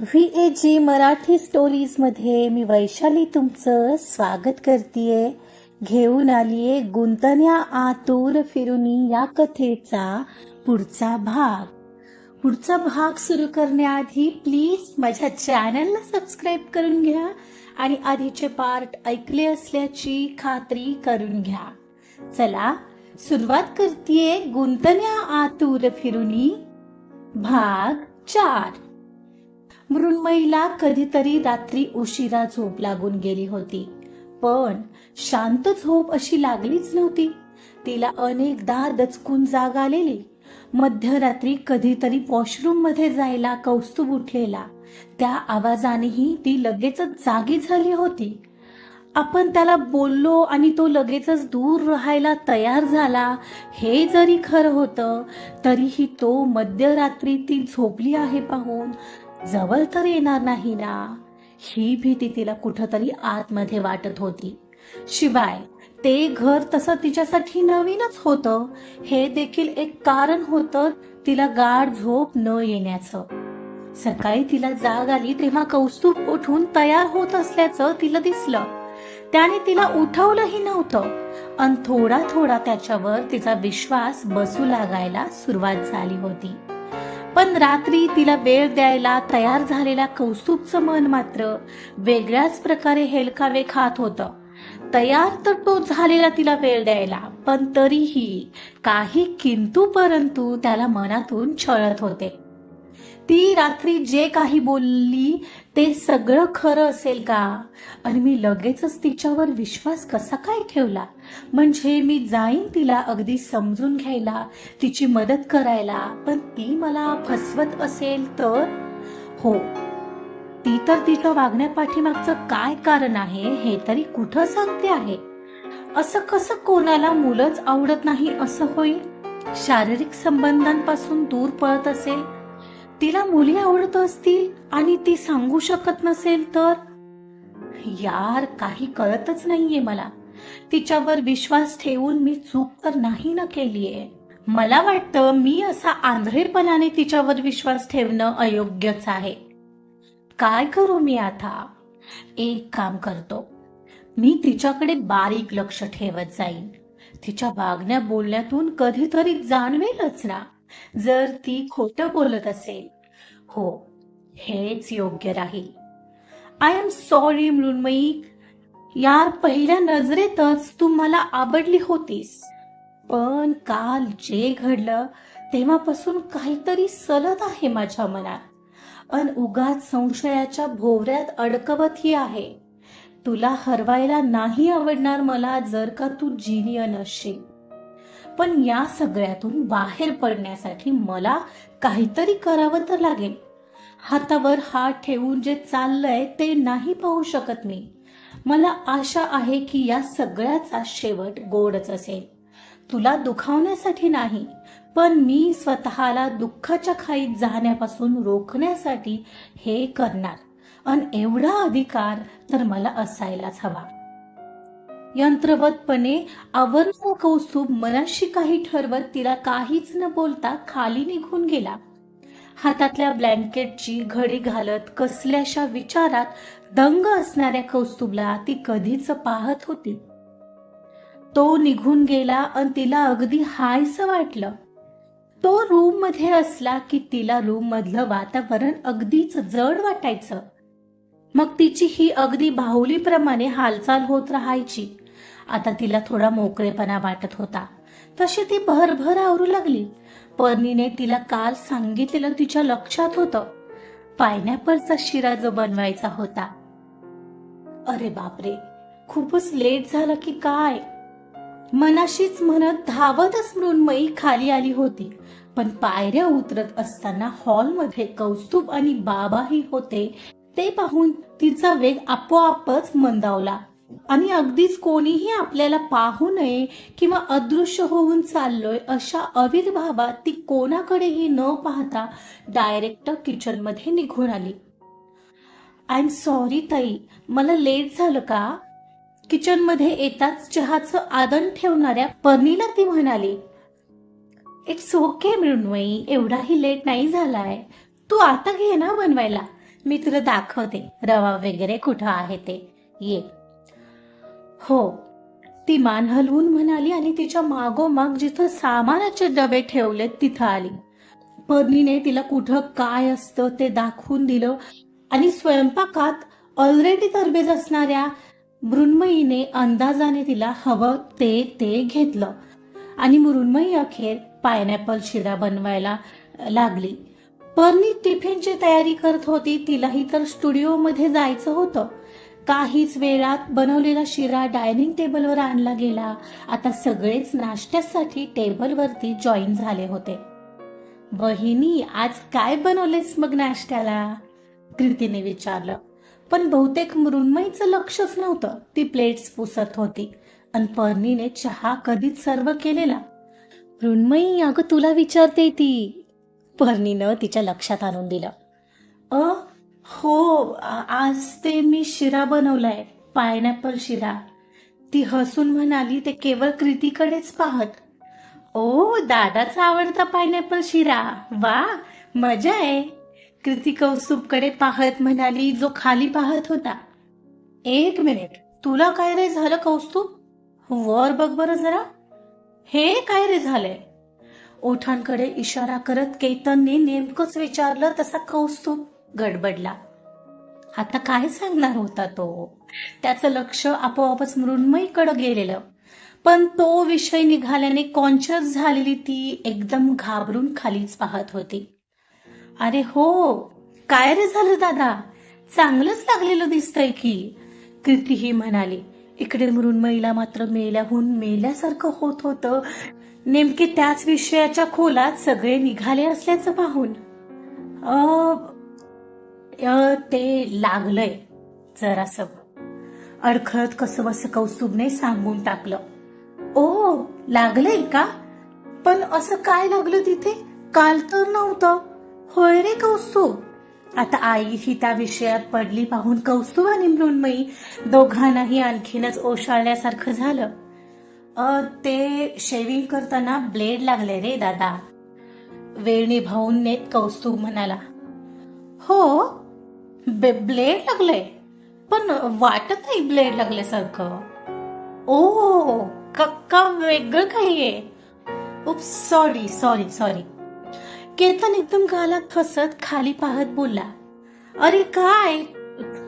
V A G Marathi स्टोरीजमध्ये मी वैशाली तुमचं स्वागत करतेय. घेऊन आलीये गुंतण्या आतूर फिरुनी या कथेचा पुढचा भाग. पुढचा भाग सुरू करण्याआधी प्लीज माझ्या चॅनलला सबस्क्राईब करून घ्या आणि आधीचे पार्ट ऐकले असल्याची खात्री करून घ्या. चला सुरुवात करतेय गुंतण्या आतूर फिरुनी. भाग चार. मृण्मयीला कधीतरी रात्री उशिरा झोप लागून गेली होती. पण शांत झोप अशी लागलीच नव्हती. तिला अनेकदा दचकून जाग आलेली. मध्यरात्री कधीतरी वॉशरूममध्ये जायला कौस्तुभ उठलेला. त्या आवाजानेही ती लगेचच जागी झाली होती. आपण त्याला बोललो आणि तो लगेचच दूर राहायला तयार झाला हे जरी खरं होतं तरीही तो मध्यरात्री ती झोपली आहे पाहून जवळ तर येणार नाही ना? ही भीती तिला कुठंतरी आतमध्ये वाटत होती. शिवाय ते घर तसं तिच्यासाठी नवीनच होतं. हे देखील एक कारण होतं तिला गाढ झोप न येण्याचं. सकाळी तिला जाग आली तेव्हा कौस्तुभ उठून तयार होत असल्याचं तिला दिसलं. त्याने तिला उठवलंही नव्हतं. आणि थोडा थोडा त्याच्यावर तिचा विश्वास बसू लागायला सुरुवात झाली होती. पण रात्री तिला वेळ द्यायला तयार झालेल्या कौस्तुभचं मन मात्र वेगळ्याच प्रकारे हेलकावे खात होतं. तयार तर तो झालेला तिला वेळ द्यायला पण तरीही काही किंतु परंतु त्याला मनातून छळत होते. ती रात्री जे काही बोलली ते सगळं खरं असेल का? आणि मी लगेचच तिच्यावर विश्वास कसा काय ठेवला? म्हणजे मी जाईन तिला अगदी समजून घ्यायला तिची मदत करायला पण ती मला फसवत असेल तर? हो. ती तर तिच्या वागण्यापाठीमागचं काय कारण आहे हे तरी कुठं सांगते आहे? असं कसं कोणाला मुलंच आवडत नाही असं होईल? शारीरिक संबंधांपासून दूर पळत असेल तिला मुली आवडत असतील आणि ती सांगू शकत नसेल तर? यार काही कळतच नाहीये मला. तिच्यावर विश्वास ठेवून मी चूक तर नाही ना केलीये. मला वाटतं मी असा आंधळेपणाने तिच्यावर विश्वास ठेवणं अयोग्यच आहे. काय करू मी आता? एक काम करतो. मी तिच्याकडे बारीक लक्ष ठेवत जाईन. तिच्या वागण्या बोलण्यातून कधीतरी जाणवेलच ना. जर ती खोटं बोलत असेल हो हेच योग्य राहील. I am sorry Mrunmayi. यार पहिल्या नजरेतच तू मला आवडली होतीस. पण काल जे घडलं तेव्हापासून काहीतरी सलत आहे माझ्या मनात. अन उगाच संशयाच्या भोवऱ्यात अडकवतही आहे. तुला हरवायला नाही आवडणार मला जर का तू जिनियन असशील पण या सगळ्यातून बाहेर पडण्यासाठी मला काहीतरी करावं तर लागेल. हातावर हात ठेवून जे चाललंय ते नाही पाहू शकत मी. मला आशा आहे की या सगळ्याचा शेवट गोडच असेल. तुला दुखावण्यासाठी नाही पण मी स्वतःला दुःखाच्या खाईत जाण्यापासून रोखण्यासाठी हे करणार. अन एवढा अधिकार तर मला असायलाच हवा. यंत्रवतपणे आवरण कौस्तुभ मनाशी काही ठरवत तिला काहीच न बोलता खाली निघून गेला. हातातल्या ब्लँकेटची घडी घालत कसल्याशा विचारात दंग असणाऱ्या कौस्तुभला ती कधीच पाहत होती. तो निघून गेला आणि तिला अगदी हायस वाटलं. तो रूममध्ये असला की तिला रूम मधलं वातावरण अगदीच जड वाटायचं. मग तिची ही अगदी बाहुलीप्रमाणे हालचाल होत राहायची. आता तिला थोडा मोकळेपणा वाटत होता. तशी ती भरभर आवरू लागली. पर्णीने तिला काल सांगितलेलं तिच्या लक्षात होतं. पायनॅपलचा शिरा जो बनवायचा होता. अरे बापरे खूपच लेट झालं की काय? मनाशीच म्हणत धावतच मृण्मयी खाली आली होती. पण पायऱ्या उतरत असताना हॉलमध्ये कौस्तुभ आणि बाबाही होते. ते पाहून तिचा वेग आपोआपच मंदावला. आणि अगदीच कोणीही आपल्याला पाहू नये किंवा अदृश्य होऊन चाललोय अशा अविर्भावात ती कोणाकडेही न पाहता डायरेक्ट किचनमध्ये निघून आली. आय एम सॉरी ताई. मला लेट झालं का? किचनमध्ये येताच चहाचं आदन ठेवणाऱ्या पनीला ती म्हणाली इट्स ओके मृण्मयी. एवढाही लेट नाही झालाय. तू आता घे ना बनवायला. मी तुला दाखवते. रवा वगैरे कुठं आहे ते. ये. हो. ती मान हलवून म्हणाली आणि तिच्या मागोमाग जिथं सामानाचे डबे ठेवलेत तिथं आली. पर्णीने तिला कुठं काय असतं ते दाखवून दिलं आणि स्वयंपाकात ऑलरेडी तरबेज असणाऱ्या मृण्मयीने अंदाजाने तिला हवं ते ते घेतलं. आणि मृण्मयी अखेर पायनॅपल शिरा बनवायला लागली. पर्णी टिफिनची तयारी करत होती तिलाही तर स्टुडिओमध्ये जायचं होतं. काहीच वेळात बनवलेला शिरा डायनिंग टेबलवर आणला गेला. आता सगळेच नाश्त्यासाठी टेबलवरती जॉईन झाले होते. बहिणी आज काय बनवलेस मग नाश्त्याला? कीर्तीने विचारलं. पण बहुतेक मृण्मयीचं लक्षच नव्हतं. ती प्लेट्स पुसत होती. आणि पर्णीने चहा कधीच सर्व केलेला. मृण्मयी अगं तुला विचारते ती. पर्णीनं तिच्या लक्षात आणून दिलं. अ हो आज ते मी शिरा बनवलाय पायनॅपल शिरा. ती हसून म्हणाली ते केवळ कृतीकडेच पाहत. ओ दादाचा आवडता पायनॅपल शिरा. वा मजा आहे. कृती कौस्तुभकडे पाहत म्हणाली जो खाली पाहत होता. एक मिनिट तुला काय रे झालं कौस्तुभ? वर बघ बरं जरा. हे काय रे झालंय? ओठांकडे इशारा करत केतनने नेमकंच विचारलं तसा कौस्तुभ गडबडला. आता काय सांगणार होता तो? त्याचं लक्ष आपोआपच मृण्मयीकडे गेलेलं. पण तो विषय निघाल्याने कॉन्शियस झालेली ती एकदम घाबरून खालीच पाहत होती. अरे हो काय रे झालं दादा? चांगलंच लागलेलं दिसतंय की कृतीही म्हणाली. इकडे मृण्मयीला मात्र मेल्याहून मेल्यासारखं होत होतं. नेमके त्याच विषयाच्या खोलात सगळे निघाले असल्याचं पाहून. अ, ते लागलंय जरासं. अडखळत कसं बस कौस्तुभने सांगून टाकलं. ओ लागलंय का? पण असं काय लागलं तिथे? काल तर नव्हतं. होय रे कौस्तुभ. आता आई ही त्या विषयात पडली पाहून कौस्तुभ आणि मृण्मयी दोघांनाही आणखीनच ओशाळण्यासारखं झालं. अ, ते शेविंग करताना ब्लेड लागले रे दादा. वेळ निभावून नेत कौस्तुभ म्हणाला. हो? ब्लेड लागले. पण वाटत नाही ब्लेड लागल्यासारखं. ओ कक्का वेगळं काही आहे उप सॉरी सॉरी सॉरी केतन एकदम गालात फसत खाली पाहत बोलला. अरे काय?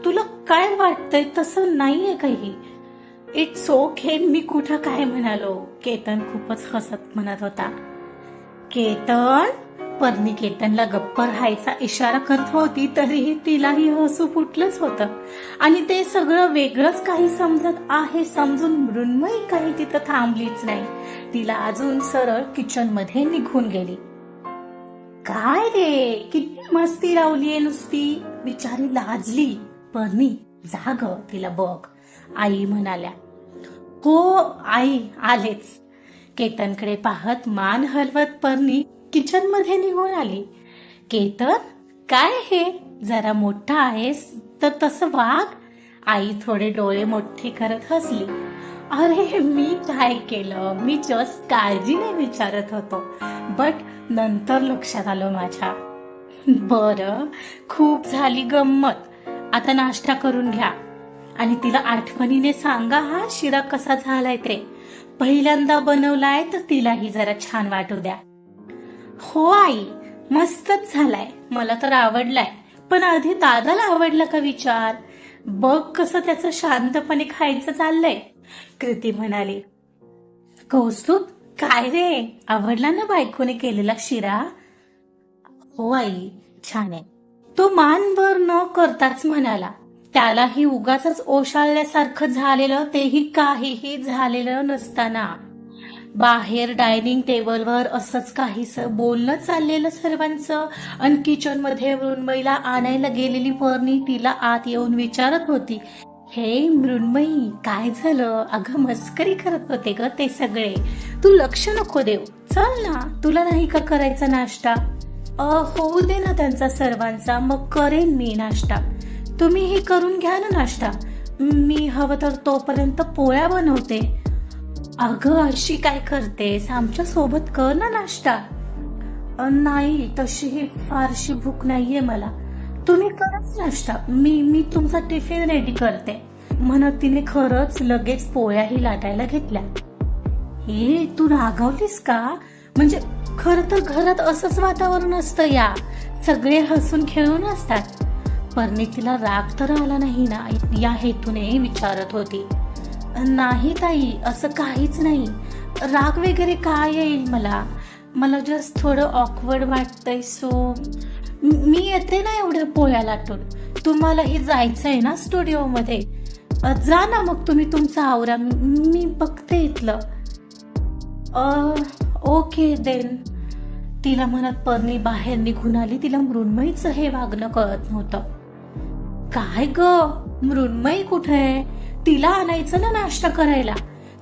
तुला काय वाटतंय? तसं नाहीये काही. इट्स ओके मी कुठं काय म्हणालो? केतन खूपच हसत म्हणत होता. केतन पर्णी गप्प राहायचा इशारा करत होती तरीही तिलाही हसू फुटलंच होतं. आणि ते सगळं वेगळंच काही समजत आहे समजून मृण्मयी काही तिथं थांबलीच नाही. तिला अजून सरळ किचनमध्ये निघून गेली. काय रे किती मस्ती लावलीये नुसती बिचारी लाजली. पर्णी जाग तिला बघ आई म्हणाल्या. हो आई आलेच. केतनकडे पाहत मान हलवत परनी किचनमध्ये निघून आली. केतन काय हे? जरा मोठा आहेस तर तसं वाघ आई थोडे डोळे मोठे करत हसली. अरे मी काय केलं? मी जस्ट काळजीने विचारत होतो. बट नंतर लक्षात आलं माझ्या. बर खूप झाली गंमत. आता नाश्ता करून घ्या. आणि तिला आठवणीने सांगा हा शिरा कसा झालाय ते. पहिल्यांदा बनवलाय तर तिलाही जरा छान वाटू द्या. हो आई मस्तच झालाय. मला तर आवडलाय. पण आधी दादाला आवडला का विचार? बघ कसं त्याचं शांतपणे खायचं चाललंय. कृती म्हणाली कौस्तुभ काय रे? आवडला ना बायकोने केलेला शिरा? हो आई छान आहे. तो मान वर न करताच म्हणाला त्यालाही उगाच ओशाळल्यासारखं झालेलं तेही काहीही झालेलं नसताना. बाहेर डायनिंग टेबलवर असंच काहीस बोलणं चाललेलं सर्वांचं. आणि किचनमध्ये मृण्मयीला आणायला गेलेली पर्णी तिला आत येऊन विचारत होती. हे मृण्मयी काय झालं? अगं मस्करी करत होते ग ते सगळे. तू लक्ष नको देऊ. चल ना तुला नाही का करायचा नाश्ता? अ होऊ दे ना त्यांचा सर्वांचा. मग करेन मी नाश्ता. तुम्ही हे करून घ्या ना नाश्ता. मी हवं तर तोपर्यंत पोळ्या बनवते. अगं अशी काय करतेस? आमच्यासोबत कर ना नाश्ता. नाही तशीही फारशी भूक नाहीये मला. तुम्ही करच नाश्ता. मी मी तुमचा टिफिन रेडी करते. म्हणत तिने खरंच लगेच पोळ्याही लाटायला घेतल्या. हे तू रागावलीस का? म्हणजे खर तर घरात असंच वातावरण असतं या. सगळे हसून खेळून असतात. परनी तिला राग तर आला नाही ना या हेतूने विचारत होती. नाही ताई असं काहीच नाही. राग वगैरे काय येईल मला? मला जस्ट थोडं ऑकवर्ड वाटतंय सो मी येते ना एवढ्या पोळ्या लाटून तुम्हालाही आहे ना स्टुडिओमध्ये? जा ना मग तुम्ही तुमचा आवरा मी बघते इथलं. ओके देन तिला म्हणत पर्णी बाहेर निघून आली तिला मृण्मयीचं हे वागणं कळत नव्हतं. काय ग? मृण्मयी कुठे? आहे तिला आणायचं ना नाश्ता करायला?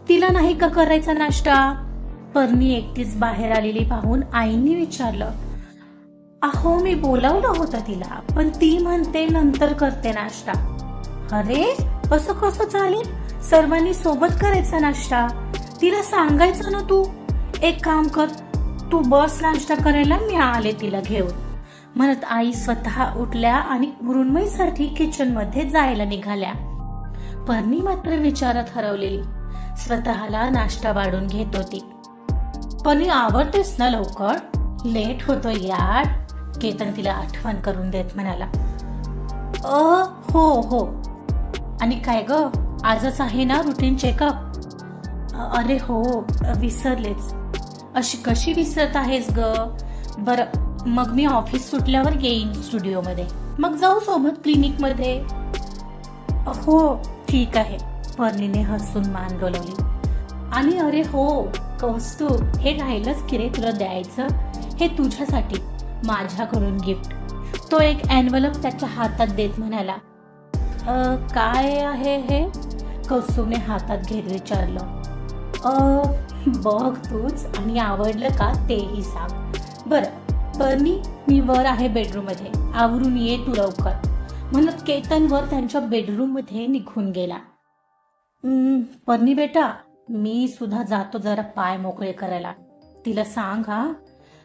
तिला नाही का करायचा नाश्ता? परनी एकटीच बाहेर आलेली पाहून आईनी विचारलं अहो मी बोलावलं होतं तिला पण ती म्हणते नंतर करते नाश्ता. अरे असं कसं चालेल? सर्वांनी सोबत करायचा नाश्ता? तिला सांगायचं ना तू? एक काम कर तू बस नाश्ता करायला मी आले तिला घेऊन. म्हणत आई स्वतः उठल्या आणि मृण्मयीसाठी किचनमध्ये जायला निघाल्या. पर्णी मात्र विचारात हरवलेली. स्वतःला नाश्ता वाढून घेत होती. पनी आवडतेस ना लवकर? लेट होतो यार केतन तिला आठवण करून देत म्हणाला. अ हो हो. आणि काय ग? आजच आहे ना रुटीन चेकअप अरे हो विसरलेच. अशी कशी विसरत आहेस ग? बर मग मी ऑफिस सुटल्यावर येईन स्टुडिओमध्ये मग जाऊ सोबत क्लिनिकमध्ये हो. ठीक आहे. पर्णीने हसून मान डोलवली. आणि अरे हो कौस्तुभ हे राहिलंच की रे तुला द्यायचं? हे तुझ्यासाठी माझ्याकडून गिफ्ट तो एक एनवलप त्याच्या हातात देत म्हणाला काय आहे हे? कौस्तुभने हातात घेत विचारलं बघ तूच आणि आवडलं का तेही सांग. बरं पर्नी मी वर आहे बेडरूममध्ये आवरून ये तू लवकर. म्हणत केतन वर त्यांच्या बेडरूममध्ये निघून गेला. पर्नी पर्णी बेटा मी सुद्धा जातो जरा पाय मोकळे करायला. तिला सांग हा.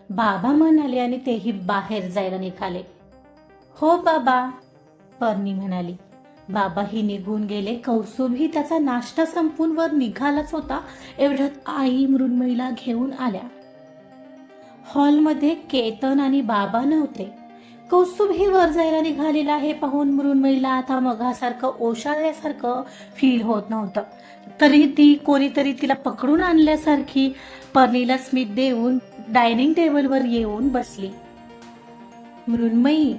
बाबा म्हणाले आणि तेही बाहेर जायला निघाले. हो बाबा पर्णी म्हणाली. बाबाही निघून गेले. कौसुबही त्याचा नाश्ता संपून वर निघालाच होता. एवढ्यात आई मृण्मयीला घेऊन आल्या. हॉलमध्ये केतन आणि बाबा नव्हते. कौस्तुभ ही वर जायला निघालेला हे पाहून मृण्मयीला आता मघासारखं ओशाळल्यासारखं फील होत नव्हतं. तरी ती कोणीतरी तिला पकडून आणल्यासारखी पर्णीला स्मित देऊन डायनिंग टेबलवर येऊन बसली. मृण्मयी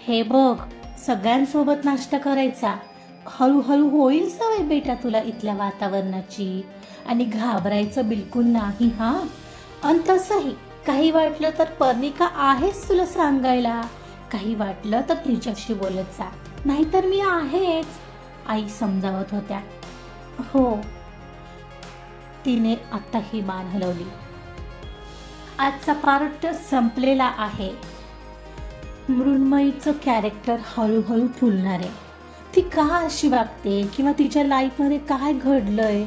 हे बघ सगळ्यांसोबत नाश्ता करायचा. हळूहळू होईल सवय बेटा तुला इथल्या वातावरणाची. आणि घाबरायचं बिलकुल नाही हा? आणि तसंही. काही वाटलं तर पर्णिका आहेच तुला सांगायला. काही वाटलं तर तिच्याशी बोलत जा. नाहीतर मी आहेच आई समजावत होत्या. हो. तिने आता ही मान हलवली. आजचा पार्ट संपलेला आहे. मृण्मयीचं कॅरेक्टर हळूहळू फुलणार. आहे ती का अशी वागते किंवा तिच्या लाईफमध्ये काय घडलंय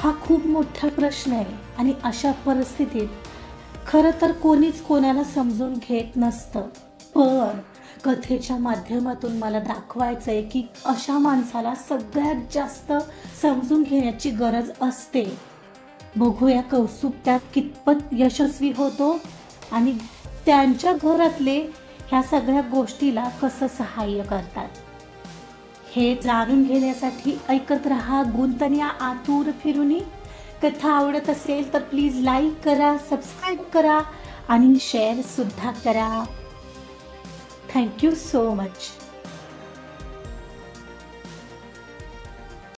हा खूप मोठा प्रश्न आहे. आणि अशा परिस्थितीत खरं तर कोणीच कोणाला समजून घेत नसतं. पण कथेच्या माध्यमातून मला दाखवायचं आहे की अशा माणसाला सगळ्यात जास्त समजून घेण्याची गरज असते. बघूया कौस्तुभ त्यात कितपत यशस्वी होतो आणि त्यांच्या घरातले ह्या सगळ्या गोष्टीला कसं सहाय्य करतात. हे जाणून घेण्यासाठी ऐकत रहा गुंतन या आतूर फिरुनी. कथा आवडत असेल तर प्लीज लाईक करा सबस्क्राईब करा आणि शेअर सुद्धा करा. Thank you so much